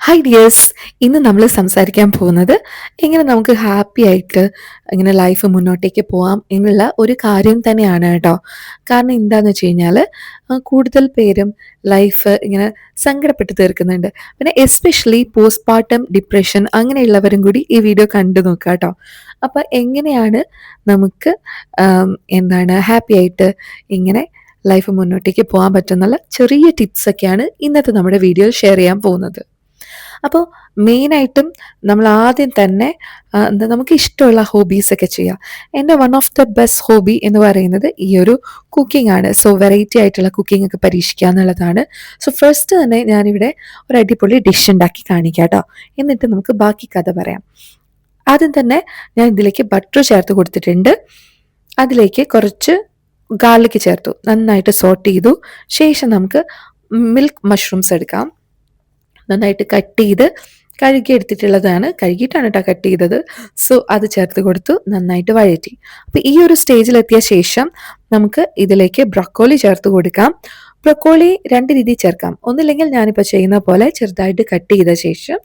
Hi dears ഇന്ന് നമ്മൾ സംസാരിക്കാൻ പോകുന്നത് എങ്ങനെ നമുക്ക് ഹാപ്പി ആയിട്ട് ഇങ്ങനെ ലൈഫ് മുന്നോട്ടേക്ക് പോകാം എന്നുള്ള ഒരു കാര്യം തന്നെയാണ് കേട്ടോ. കാരണം എന്താണെന്ന് വെച്ച് കഴിഞ്ഞാൽ കൂടുതൽ പേരും ലൈഫ് ഇങ്ങനെ സങ്കടപ്പെട്ട് തീർക്കുന്നുണ്ട്. പിന്നെ എസ്പെഷ്യലി പോസ്റ്റ് പാർട്ടം ഡിപ്രഷൻ അങ്ങനെയുള്ളവരും കൂടി ഈ വീഡിയോ കണ്ടു നോക്കുക കേട്ടോ. അപ്പോൾ എങ്ങനെയാണ് നമുക്ക് എന്താണ് ഹാപ്പി ആയിട്ട് ഇങ്ങനെ ലൈഫ് മുന്നോട്ടേക്ക് പോകാൻ പറ്റുന്നുള്ള ചെറിയ ടിപ്സൊക്കെയാണ് ഇന്നത്തെ നമ്മുടെ വീഡിയോയിൽ ഷെയർ ചെയ്യാൻ പോകുന്നത്. അപ്പോൾ മെയിനായിട്ടും നമ്മൾ ആദ്യം തന്നെ എന്താ നമുക്ക് ഇഷ്ടമുള്ള ഹോബീസൊക്കെ ചെയ്യാം. എന്റെ one of the best hobby എന്ന് പറയുന്നത് ഈ ഒരു കുക്കിംഗ് ആണ്. സോ വെറൈറ്റി ആയിട്ടുള്ള കുക്കിംഗ് ഒക്കെ പരീക്ഷിക്കുക എന്നുള്ളതാണ്. സോ ഫസ്റ്റ് തന്നെ ഞാനിവിടെ ഒരു അടിപൊളി ഡിഷ് ഉണ്ടാക്കി കാണിക്കാം കേട്ടോ എന്നിട്ട് നമുക്ക് ബാക്കി കഥ പറയാം. ആദ്യം തന്നെ ഞാൻ ഇതിലേക്ക് ബട്ടർ ചേർത്ത് കൊടുത്തിട്ടുണ്ട്. അതിലേക്ക് കുറച്ച് ഗാർലിക് ചേർത്തു. നന്നായിട്ട് സോട്ട് ചെയ്തു. ശേഷം നമുക്ക് മിൽക്ക് മഷ്റൂംസ് എടുക്കാം. നന്നായിട്ട് കട്ട് ചെയ്ത് കഴുകി എടുത്തിട്ടുള്ളതാണ്. കഴുകിയിട്ടാണ് കേട്ടോ കട്ട് ചെയ്തത്. സോ അത് ചേർത്ത് കൊടുത്തു. നന്നായിട്ട് വഴറ്റി. അപ്പോൾ ഈ ഒരു സ്റ്റേജിലെത്തിയ ശേഷം നമുക്ക് ഇതിലേക്ക് ബ്രക്കോളി ചേർത്ത് കൊടുക്കാം. ബ്രക്കോളി രണ്ട് രീതിയിൽ ചേർക്കാം. ഒന്നില്ലെങ്കിൽ ഞാനിപ്പോൾ ചെയ്യുന്ന പോലെ ചെറുതായിട്ട് കട്ട് ചെയ്ത ശേഷം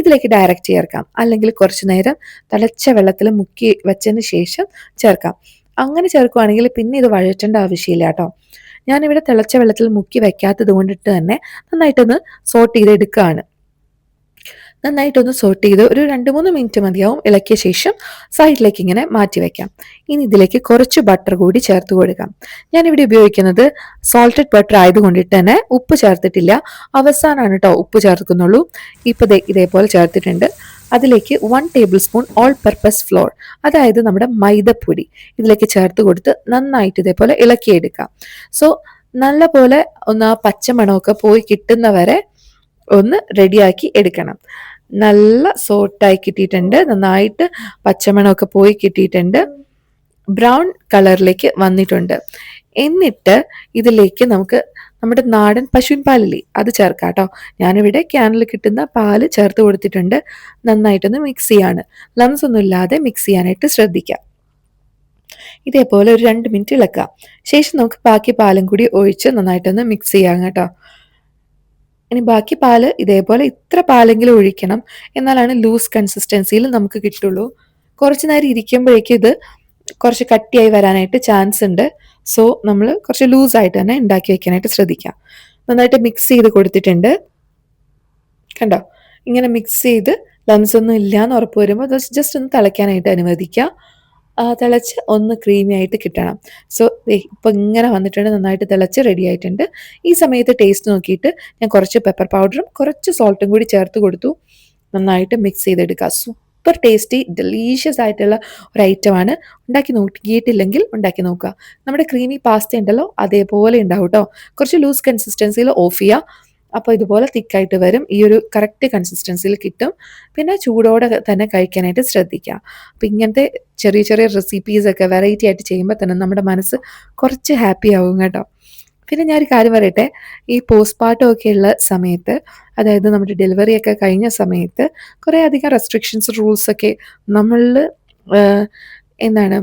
ഇതിലേക്ക് ഡയറക്റ്റ് ചേർക്കാം. അല്ലെങ്കിൽ കുറച്ച് നേരം തിളച്ച വെള്ളത്തിൽ മുക്കി വെച്ചതിന് ശേഷം ചേർക്കാം. അങ്ങനെ ചേർക്കുവാണെങ്കിൽ പിന്നെ ഇത് വഴറ്റേണ്ട ആവശ്യമില്ല കേട്ടോ ഞാനിവിടെ തിളച്ച വെള്ളത്തിൽ മുക്കി വെക്കാത്തത് കൊണ്ടിട്ട് തന്നെ നന്നായിട്ടൊന്ന് സോട്ട് ചെയ്ത് എടുക്കുകയാണ് നന്നായിട്ടൊന്ന് സോട്ട് ചെയ്ത് ഒരു രണ്ട് മൂന്ന് മിനിറ്റ് മതിയാവും ഇളക്കിയ ശേഷം സൈഡിലേക്ക് ഇങ്ങനെ മാറ്റി വയ്ക്കാം ഇനി ഇതിലേക്ക് കുറച്ച് ബട്ടർ കൂടി ചേർത്ത് കൊടുക്കാം. ഞാനിവിടെ ഉപയോഗിക്കുന്നത് സോൾട്ടഡ് ബട്ടർ ആയതുകൊണ്ടിട്ട് തന്നെ ഉപ്പ് ചേർത്തിട്ടില്ല. അവസാനമാണ് കേട്ടോ ഉപ്പ് ചേർക്കുന്നുള്ളൂ. ഇപ്പോൾ ഇതേപോലെ ചേർത്തിട്ടുണ്ട്. അതിലേക്ക് one table spoon all purpose flour അതായത് നമ്മുടെ മൈദപ്പൊടി ഇതിലേക്ക് ചേർത്ത് കൊടുത്ത് നന്നായിട്ട് ഇതേപോലെ ഇളക്കിയെടുക്കാം. സോ നല്ല പോലെ ഒന്ന് ആ പച്ചമണമൊക്കെ പോയി കിട്ടുന്നവരെ ഒന്ന് റെഡിയാക്കി എടുക്കണം. നല്ല സോട്ടായി കിട്ടിയിട്ടുണ്ട് നന്നായിട്ട് പച്ചമണമൊക്കെ പോയി കിട്ടിയിട്ടുണ്ട്. ബ്രൗൺ കളറിലേക്ക് വന്നിട്ടുണ്ട്. എന്നിട്ട് ഇതിലേക്ക് നമുക്ക് നമ്മുടെ നാടൻ പശുവിൻ പാലില്ലേ? അത് ചേർക്കാം കേട്ടോ ഞാനിവിടെ ക്യാനിൽ കിട്ടുന്ന പാൽ ചേർത്ത് കൊടുത്തിട്ടുണ്ട്. നന്നായിട്ടൊന്ന് മിക്സ് ചെയ്യാണ്. ലംസ് ഒന്നും ഇല്ലാതെ മിക്സ് ചെയ്യാനായിട്ട് ശ്രദ്ധിക്കാം. ഇതേപോലെ ഒരു രണ്ട് മിനിറ്റ് ഇളക്കാം. ശേഷം നമുക്ക് ബാക്കി പാലും കൂടി ഒഴിച്ച് നന്നായിട്ടൊന്ന് മിക്സ് ചെയ്യാം കേട്ടോ. ഇനി ബാക്കി പാൽ ഇതേപോലെ ഇത്ര പാലെങ്കിലും ഒഴിക്കണം. എന്നാലാണ് ലൂസ് കൺസിസ്റ്റൻസിയിൽ നമുക്ക് കിട്ടുള്ളൂ. കുറച്ച് നേരം ഇരിക്കുമ്പോഴേക്കും ഇത് കുറച്ച് കട്ടിയായി വരാനായിട്ട് ചാൻസ് ഉണ്ട്. സോ നമ്മൾ കുറച്ച് ലൂസായിട്ട് തന്നെ ഉണ്ടാക്കി വെക്കാനായിട്ട് ശ്രദ്ധിക്കാം. നന്നായിട്ട് മിക്സ് ചെയ്ത് കൊടുത്തിട്ടുണ്ട്. കണ്ടോ? ഇങ്ങനെ മിക്സ് ചെയ്ത് ലംസ് ഒന്നും ഇല്ല എന്ന് ഉറപ്പ് വരുമ്പോൾ ജസ്റ്റ് ഒന്ന് തിളയ്ക്കാനായിട്ട് അനുവദിക്കുക. ആ, തിളച്ച് ഒന്ന് ക്രീമി ആയിട്ട് കിട്ടണം. സോ ഇപ്പം ഇങ്ങനെ വന്നിട്ടുണ്ട് നന്നായിട്ട് തിളച്ച് റെഡി ആയിട്ടുണ്ട്. ഈ സമയത്ത് ടേസ്റ്റ് നോക്കിയിട്ട് ഞാൻ കുറച്ച് പെപ്പർ പൗഡറും കുറച്ച് സോൾട്ടും കൂടി ചേർത്ത് കൊടുത്തു. നന്നായിട്ട് മിക്സ് ചെയ്തെടുക്കുക ടേസ്റ്റി ഡെലീഷ്യസ് ആയിട്ടുള്ള ഒരു ഐറ്റം ആണ് ഉണ്ടാക്കി നോക്കിയിട്ടില്ലെങ്കിൽ ഉണ്ടാക്കി നോക്കുക. നമ്മുടെ ക്രീമി പാസ്ത ഉണ്ടല്ലോ അതേപോലെ ഉണ്ടാവും കേട്ടോ കുറച്ച് ലൂസ് കൺസിസ്റ്റൻസിയിൽ ഓഫ് ചെയ്യുക അപ്പോൾ ഇതുപോലെ തിക്കായിട്ട് വരും. ഈ ഒരു കറക്റ്റ് കൺസിസ്റ്റൻസിയിൽ കിട്ടും. പിന്നെ ചൂടോടെ തന്നെ കഴിക്കാനായിട്ട് ശ്രദ്ധിക്കുക. അപ്പം ഇങ്ങനത്തെ ചെറിയ ചെറിയ റെസിപ്പീസൊക്കെ വെറൈറ്റി ആയിട്ട് ചെയ്യുമ്പോൾ തന്നെ നമ്മുടെ മനസ്സ് കുറച്ച് ഹാപ്പി ആവും കേട്ടോ. പിന്നെ ഞാനൊരു കാര്യം പറയട്ടെ? ഈ പോസ്റ്റ് പാർട്ടം ഒക്കെ ഉള്ള സമയത്ത് അതായത് നമ്മുടെ ഡെലിവറി ഒക്കെ കഴിഞ്ഞ സമയത്ത് കുറേ അധികം റെസ്ട്രിക്ഷൻസ് റൂൾസ് ഒക്കെ നമ്മളിൽ എന്താണ്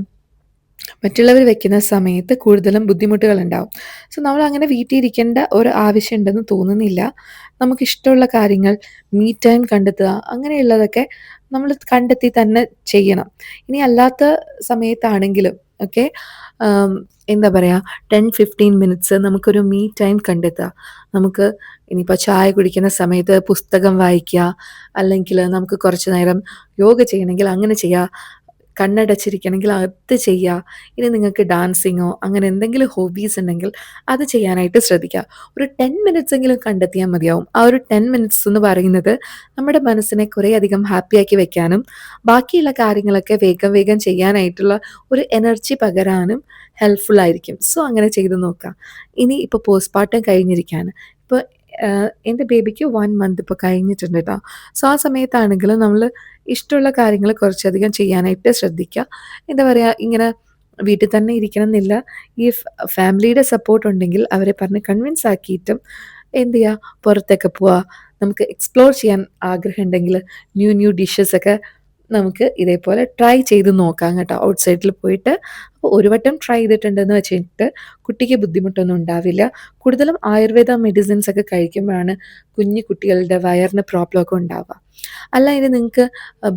മറ്റുള്ളവർ വെക്കുന്ന സമയത്ത് കൂടുതലും ബുദ്ധിമുട്ടുകൾ ഉണ്ടാവും സോ നമ്മൾ അങ്ങനെ വീട്ടിൽ ഇരിക്കേണ്ട ഒരു ആവശ്യമുണ്ടെന്ന് തോന്നുന്നില്ല. നമുക്ക് ഇഷ്ടമുള്ള കാര്യങ്ങൾ മീ ടൈം കണ്ടെത്തുക അങ്ങനെയുള്ളതൊക്കെ നമ്മൾ കണ്ടെത്തി തന്നെ ചെയ്യണം. ഇനി അല്ലാത്ത സമയത്താണെങ്കിലും ഓക്കെ എന്താ പറയുക ടെൻ ഫിഫ്റ്റീൻ മിനിറ്റ്സ് നമുക്കൊരു മീ ടൈം കണ്ടെത്തുക നമുക്ക് ഇനിയിപ്പോൾ ചായ കുടിക്കുന്ന സമയത്ത് പുസ്തകം വായിക്കുക അല്ലെങ്കിൽ നമുക്ക് കുറച്ച് നേരം യോഗ ചെയ്യണമെങ്കിൽ അങ്ങനെ ചെയ്യുക കണ്ണടച്ചിരിക്കണമെങ്കിൽ അത് ചെയ്യുക ഇനി നിങ്ങൾക്ക് ഡാൻസിങ്ങോ അങ്ങനെ എന്തെങ്കിലും ഹോബീസ് ഉണ്ടെങ്കിൽ അത് ചെയ്യാനായിട്ട് ശ്രദ്ധിക്കുക ഒരു ടെൻ മിനിറ്റ്സ് എങ്കിലും കണ്ടെത്തിയാൽ മതിയാവും. ആ ഒരു ടെൻ മിനിറ്റ്സ് എന്ന് പറയുന്നത് നമ്മുടെ മനസ്സിനെ കുറേ അധികം ഹാപ്പിയാക്കി വെക്കാനും ബാക്കിയുള്ള കാര്യങ്ങളൊക്കെ വേഗം വേഗം ചെയ്യാനായിട്ടുള്ള ഒരു എനർജി പകരാനും ഹെൽപ്ഫുൾ ആയിരിക്കും. സോ അങ്ങനെ ചെയ്ത് നോക്കാം. ഇനി ഇപ്പോൾ പോസ്റ്റ് പാർട്ടം കഴിഞ്ഞിരിക്കുകയാണ് ഇപ്പോൾ എന്റെ ബേബിക്ക് വൺ മന്ത് ഇപ്പോൾ കഴിഞ്ഞിട്ടുണ്ട് കേട്ടോ സോ ആ സമയത്താണെങ്കിലും നമ്മൾ ഇഷ്ടമുള്ള കാര്യങ്ങൾ കുറച്ചധികം ചെയ്യാനായിട്ട് ശ്രദ്ധിക്കുക എന്താ പറയുക ഇങ്ങനെ വീട്ടിൽ തന്നെ ഇരിക്കണം എന്നില്ല ഈ ഫാമിലിയുടെ സപ്പോർട്ട് ഉണ്ടെങ്കിൽ അവരെ പറഞ്ഞ് കൺവിൻസ് ആക്കിയിട്ടും എന്ത് ചെയ്യുക പുറത്തൊക്കെ പോവുക നമുക്ക് എക്സ്പ്ലോർ ചെയ്യാൻ ആഗ്രഹം ഉണ്ടെങ്കിൽ ന്യൂ ന്യൂ ഡിഷസ് ഒക്കെ നമുക്ക് ഇതേപോലെ ട്രൈ ചെയ്ത് നോക്കാം കേട്ടോ. ഔട്ട്സൈഡിൽ പോയിട്ട് അപ്പോൾ ഒരു വട്ടം ട്രൈ ചെയ്തിട്ടുണ്ടെന്ന് വെച്ചിട്ട് കുട്ടിക്ക് ബുദ്ധിമുട്ടൊന്നും ഉണ്ടാവില്ല. കൂടുതലും ആയുർവേദ മെഡിസിൻസ് ഒക്കെ കഴിക്കുമ്പോഴാണ് കുഞ്ഞു കുട്ടികളുടെ വയറിന് പ്രോബ്ലം ഒക്കെ ഉണ്ടാവുക. അല്ല ഇനി നിങ്ങൾക്ക്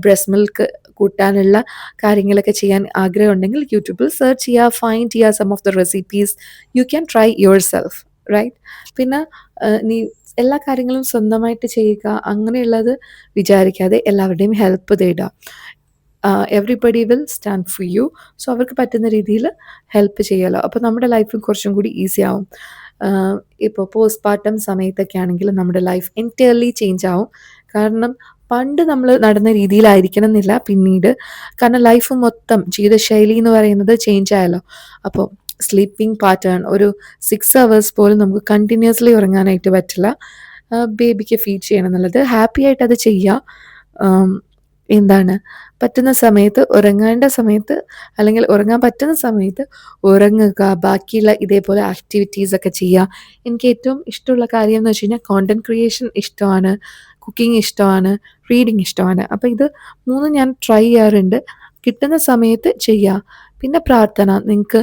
ബ്രസ്റ്റ് മിൽക്ക് കൂട്ടാനുള്ള കാര്യങ്ങളൊക്കെ ചെയ്യാൻ ആഗ്രഹം ഉണ്ടെങ്കിൽ യൂട്യൂബിൽ സെർച്ച് ചെയ്യുക ഫൈൻഡ് ചെയ്യുക some of the recipes you can try yourself right പിന്നെ നീ എല്ലാ കാര്യങ്ങളും സ്വന്തമായിട്ട് ചെയ്യുക അങ്ങനെയുള്ളത് വിചാരിക്കാതെ എല്ലാവരുടെയും ഹെൽപ്പ് തേടുക. Everybody will stand for you so അവർക്ക് പറ്റുന്ന രീതിയിൽ ഹെൽപ്പ് ചെയ്യാലോ. അപ്പോൾ നമ്മുടെ ലൈഫും കുറച്ചും കൂടി ഈസി ആവും. ഇപ്പോൾ പോസ്റ്റ് പാർട്ടം സമയത്തൊക്കെ ആണെങ്കിൽ നമ്മുടെ ലൈഫ് എന്റയർലി ചേഞ്ച് ആവും. കാരണം പണ്ട് നമ്മൾ നടന്ന രീതിയിലായിരിക്കണം എന്നില്ല പിന്നീട്. കാരണം ലൈഫ് മൊത്തം ജീവിതശൈലി എന്ന് പറയുന്നത് ചേഞ്ച് ആയല്ലോ. അപ്പോൾ സ്ലീപ്പിംഗ് പാറ്റേൺ ഒരു സിക്സ് അവേഴ്സ് പോലും നമുക്ക് കണ്ടിന്യൂസ്ലി ഉറങ്ങാനായിട്ട് പറ്റില്ല. ബേബിക്ക് ഫീഡ് ചെയ്യണം എന്നുള്ളത്. ഹാപ്പി ആയിട്ട് അത് ചെയ്യുക എന്താണ്? പറ്റുന്ന സമയത്ത് ഉറങ്ങേണ്ട സമയത്ത് അല്ലെങ്കിൽ ഉറങ്ങാൻ പറ്റുന്ന സമയത്ത് ഉറങ്ങുക. ബാക്കിയുള്ള ഇതേപോലെ ആക്ടിവിറ്റീസ് ഒക്കെ ചെയ്യുക എനിക്ക് ഏറ്റവും ഇഷ്ടമുള്ള കാര്യം എന്ന് വെച്ച് കഴിഞ്ഞാൽ കോണ്ടന്റ് ക്രിയേഷൻ ഇഷ്ടമാണ്. കുക്കിംഗ് ഇഷ്ടമാണ്. റീഡിങ് ഇഷ്ടമാണ്. അപ്പോൾ ഇത് മൂന്നും ഞാൻ ട്രൈ ചെയ്യാറുണ്ട്. കിട്ടുന്ന സമയത്ത് ചെയ്യുക പിന്നെ പ്രാർത്ഥന. നിങ്ങൾക്ക്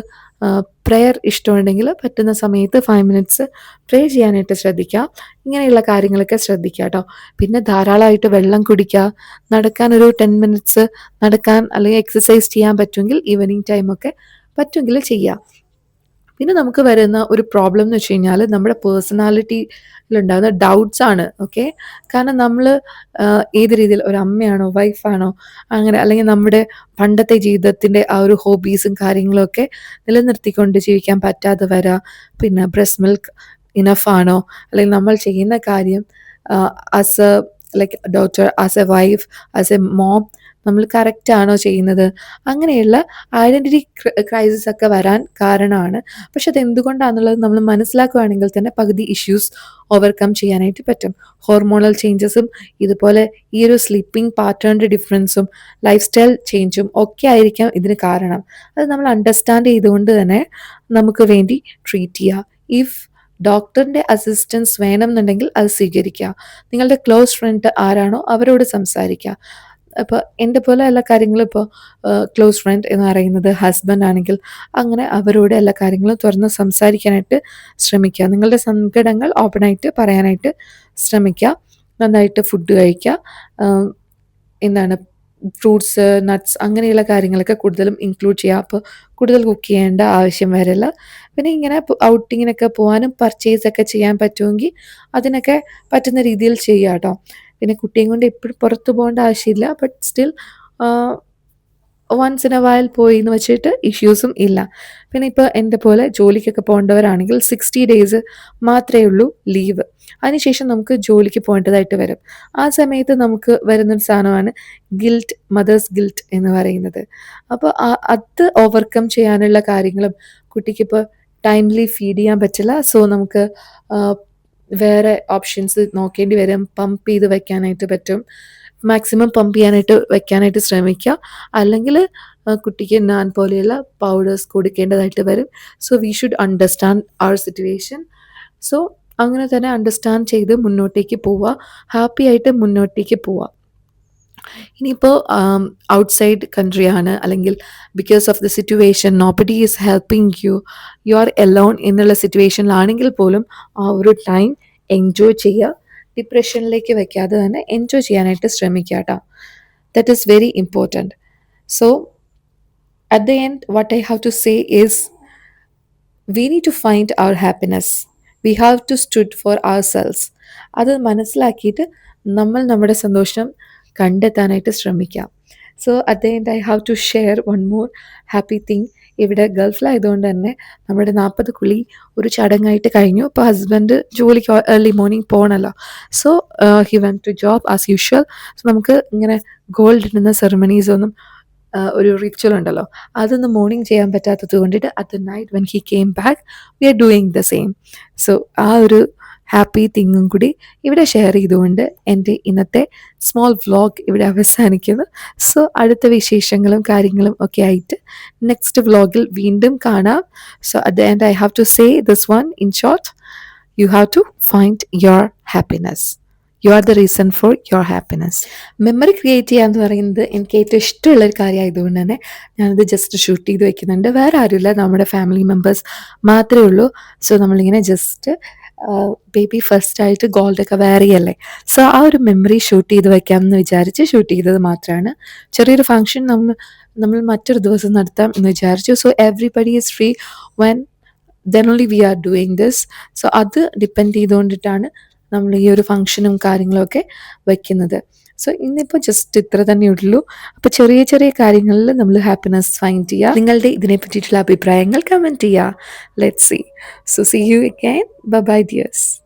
പ്രെയർ ഇഷ്ടമുണ്ടെങ്കിൽ പറ്റുന്ന സമയത്ത് ഫൈവ് മിനിറ്റ്സ് പ്രേ ചെയ്യാനായിട്ട് ശ്രദ്ധിക്കുക. ഇങ്ങനെയുള്ള കാര്യങ്ങളൊക്കെ ശ്രദ്ധിക്കുക കേട്ടോ. പിന്നെ ധാരാളമായിട്ട് വെള്ളം കുടിക്കുക. നടക്കാൻ ഒരു ടെൻ മിനിറ്റ്സ് നടക്കാൻ അല്ലെങ്കിൽ എക്സസൈസ് ചെയ്യാൻ പറ്റുമെങ്കിൽ ഈവനിങ് ടൈമൊക്കെ പറ്റുമെങ്കിൽ ചെയ്യുക പിന്നെ നമുക്ക് വരുന്ന ഒരു പ്രോബ്ലം എന്ന് വെച്ച് കഴിഞ്ഞാൽ നമ്മുടെ പേഴ്സണാലിറ്റിയിലുണ്ടാകുന്ന ഡൗട്ട്സ് ആണ് ഓക്കെ കാരണം നമ്മൾ ഏത് രീതിയിൽ ഒരു അമ്മയാണോ വൈഫാണോ അങ്ങനെ അല്ലെങ്കിൽ നമ്മുടെ പണ്ടത്തെ ജീവിതത്തിന്റെ ആ ഒരു ഹോബീസും കാര്യങ്ങളും ഒക്കെ നിലനിർത്തിക്കൊണ്ട് ജീവിക്കാൻ പറ്റാതെ വരാം പിന്നെ ബ്രസ്റ്റ് മിൽക്ക് ഇനഫ് ആണോ അല്ലെങ്കിൽ നമ്മൾ ചെയ്യുന്ന കാര്യം as a like doctor as a wife as a mom നമ്മൾ കറക്റ്റ് ആണോ ചെയ്യുന്നത്? അങ്ങനെയുള്ള ഐഡന്റിറ്റി ക്രൈസിസ് ഒക്കെ വരാൻ കാരണമാണ്. പക്ഷെ അത് എന്തുകൊണ്ടാണെന്നുള്ളത് നമ്മൾ മനസ്സിലാക്കുകയാണെങ്കിൽ തന്നെ പകുതി ഇഷ്യൂസ് ഓവർകം ചെയ്യാനായിട്ട് പറ്റും. ഹോർമോണൽ ചേഞ്ചസും ഇതുപോലെ ഈ ഒരു സ്ലീപ്പിംഗ് പാറ്റേണിന്റെ ഡിഫറൻസും ലൈഫ് സ്റ്റൈൽ ചേഞ്ചും ഒക്കെ ആയിരിക്കാം ഇതിന് കാരണം. അത് നമ്മൾ അണ്ടർസ്റ്റാൻഡ് ചെയ്തുകൊണ്ട് തന്നെ നമുക്ക് വേണ്ടി ട്രീറ്റ് ചെയ്യുക ഇഫ് ഡോക്ടറിന്റെ അസിസ്റ്റൻസ് വേണമെന്നുണ്ടെങ്കിൽ അത് സ്വീകരിക്കുക നിങ്ങളുടെ ക്ലോസ് ഫ്രണ്ട് ആരാണോ അവരോട് സംസാരിക്കുക അപ്പോൾ എന്റെ പോലെ എല്ലാ കാര്യങ്ങളും ഇപ്പോൾ ക്ലോസ് ഫ്രണ്ട് എന്ന് പറയുന്നത് ഹസ്ബൻഡ് ആണെങ്കിൽ അങ്ങനെ അവരോട് എല്ലാ കാര്യങ്ങളും തുറന്ന് സംസാരിക്കാനായിട്ട് ശ്രമിക്കുക. നിങ്ങളുടെ സങ്കടങ്ങൾ ഓപ്പണായിട്ട് പറയാനായിട്ട് ശ്രമിക്കുക. നന്നായിട്ട് ഫുഡ് കഴിക്കുക. എന്താണ് ഫ്രൂട്ട്സ് നട്ട്സ് അങ്ങനെയുള്ള കാര്യങ്ങളൊക്കെ കൂടുതലും ഇൻക്ലൂഡ് ചെയ്യുക അപ്പോൾ കൂടുതൽ കുക്ക് ചെയ്യേണ്ട ആവശ്യം വരില്ല. പിന്നെ ഇങ്ങനെ ഔട്ടിങ്ങിനൊക്കെ പോകാനും പർച്ചേസ് ഒക്കെ ചെയ്യാൻ പറ്റുമെങ്കിൽ അതിനൊക്കെ പറ്റുന്ന രീതിയിൽ ചെയ്യുക കേട്ടോ പിന്നെ കുട്ടിയും കൊണ്ട് എപ്പോഴും പുറത്തു പോകേണ്ട ആവശ്യമില്ല. But still once in a while പോയി എന്ന് വെച്ചിട്ട് ഇഷ്യൂസും ഇല്ല. പിന്നെ ഇപ്പോൾ എന്റെ പോലെ ജോലിക്കൊക്കെ പോകേണ്ടവരാണെങ്കിൽ സിക്സ്റ്റി ഡേയ്സ് മാത്രമേ ഉള്ളൂ ലീവ് അതിനുശേഷം നമുക്ക് ജോലിക്ക് പോകേണ്ടതായിട്ട് വരും. ആ സമയത്ത് നമുക്ക് വരുന്നൊരു സാധനമാണ് ഗിൽറ്റ് മദേഴ്സ് ഗിൽറ്റ് എന്ന് പറയുന്നത്. അപ്പോൾ അത് ഓവർകം ചെയ്യാനുള്ള കാര്യങ്ങളും കുട്ടിക്കിപ്പോൾ ടൈംലി ഫീഡ് ചെയ്യാൻ പറ്റില്ല. സോ നമുക്ക് വേറെ ഓപ്ഷൻസ് നോക്കേണ്ടി വരും. പമ്പ് ചെയ്ത് വെക്കാനായിട്ട് പറ്റും. മാക്സിമം പമ്പ് ചെയ്യാനായിട്ട് വെക്കാനായിട്ട് ശ്രമിക്കുക. അല്ലെങ്കിൽ കുട്ടിക്ക് നാൻ പോലെയുള്ള പൗഡേഴ്സ് കൊടുക്കേണ്ടതായിട്ട് വരും. So we should understand our situation so അങ്ങനെ തന്നെ അണ്ടർസ്റ്റാൻഡ് ചെയ്ത് മുന്നോട്ടേക്ക് പോവുക. ഹാപ്പി ആയിട്ട് മുന്നോട്ടേക്ക് പോവുക. ഇനിയിപ്പോൾ ഔട്ട്സൈഡ് കൺട്രിയാണ് അല്ലെങ്കിൽ because of the situation nobody is helping you you are alone എന്നുള്ള സിറ്റുവേഷനിലാണെങ്കിൽ പോലും ആ ഒരു ടൈം എൻജോയ് ചെയ്യുക. ഡിപ്രഷനിലേക്ക് വെക്കാതെ തന്നെ എൻജോയ് ചെയ്യാനായിട്ട് ശ്രമിക്കുക കേട്ടോ. That is very important so at the end what I have to say is we need to find our happiness we have to stand for ourselves അത് മനസ്സിലാക്കിയിട്ട് നമ്മൾ നമ്മുടെ സന്തോഷം കണ്ടെത്താനായിട്ട് ശ്രമിക്കാം. So at the end I have to share one more happy thing ഇവിടെ ഗൾഫിലായതുകൊണ്ട് തന്നെ നമ്മുടെ നാൽപ്പത് കുളി ഒരു ചടങ്ങായിട്ട് കഴിഞ്ഞു. അപ്പോൾ ഹസ്ബൻഡ് ജോലിക്ക് early morning പോകണമല്ലോ so he went to job as usual so നമുക്ക് ഇങ്ങനെ ഗോൾഡ് ഇടുന്ന സെറമണീസ് ഒന്നും ഒരു റിച്വൽ ഉണ്ടല്ലോ. അതൊന്നും മോർണിംഗ് ചെയ്യാൻ പറ്റാത്തത് കൊണ്ടിട്ട് at the night when he came back we are doing the same so ആ ഒരു ഹാപ്പി തിങ്ങും കൂടി ഇവിടെ ഷെയർ ചെയ്തുകൊണ്ട് എന്റെ ഇന്നത്തെ സ്മോൾ വ്ലോഗ് ഇവിടെ അവസാനിക്കുന്നു. സോ അടുത്ത വിശേഷങ്ങളും കാര്യങ്ങളും ഒക്കെ ആയിട്ട് നെക്സ്റ്റ് വ്ലോഗിൽ വീണ്ടും കാണാം. So at the end I have to say this one in short. You have to find your happiness. You are the reason for your happiness. Memory create ചെയ്യുക എന്ന് പറയുന്നത് എനിക്ക് ഏറ്റവും ഇഷ്ടമുള്ള ഒരു കാര്യമായതുകൊണ്ട് തന്നെ ഞാനത് ജസ്റ്റ് ഷൂട്ട് ചെയ്ത് വെക്കുന്നുണ്ട്. വേറെ ആരുമില്ല. നമ്മുടെ ഫാമിലി മെമ്പേഴ്സ് മാത്രമേ ഉള്ളൂ. സോ നമ്മളിങ്ങനെ ജസ്റ്റ് ബേബി ഫസ്റ്റ് ആയിട്ട് ഗോൾഡൊക്കെ വെയർ ചെയ്യല്ലേ? സോ ആ ഒരു മെമ്മറി ഷൂട്ട് ചെയ്ത് വെക്കാമെന്ന് വിചാരിച്ച് ഷൂട്ട് ചെയ്തത് മാത്രമാണ്. ചെറിയൊരു ഫംഗ്ഷൻ നമ്മൾ നമ്മൾ മറ്റൊരു ദിവസം നടത്താം എന്ന് വിചാരിച്ചു. So everybody is free when then only we are doing this so അത് ഡിപ്പെൻഡ് ചെയ്തുകൊണ്ടിട്ടാണ് നമ്മൾ ഈ ഒരു ഫംഗ്ഷനും കാര്യങ്ങളൊക്കെ വയ്ക്കുന്നത് സോ ഇന്നിപ്പോൾ ജസ്റ്റ് ഇത്ര തന്നെ ഉള്ളൂ. അപ്പോൾ ചെറിയ ചെറിയ കാര്യങ്ങളിൽ നമ്മൾ ഹാപ്പിനെസ് ഫൈൻഡ് ചെയ്യുക നിങ്ങളുടെ ഇതിനെ പറ്റിയിട്ടുള്ള അഭിപ്രായങ്ങൾ കമന്റ് ചെയ്യുക let see so see you again bye dears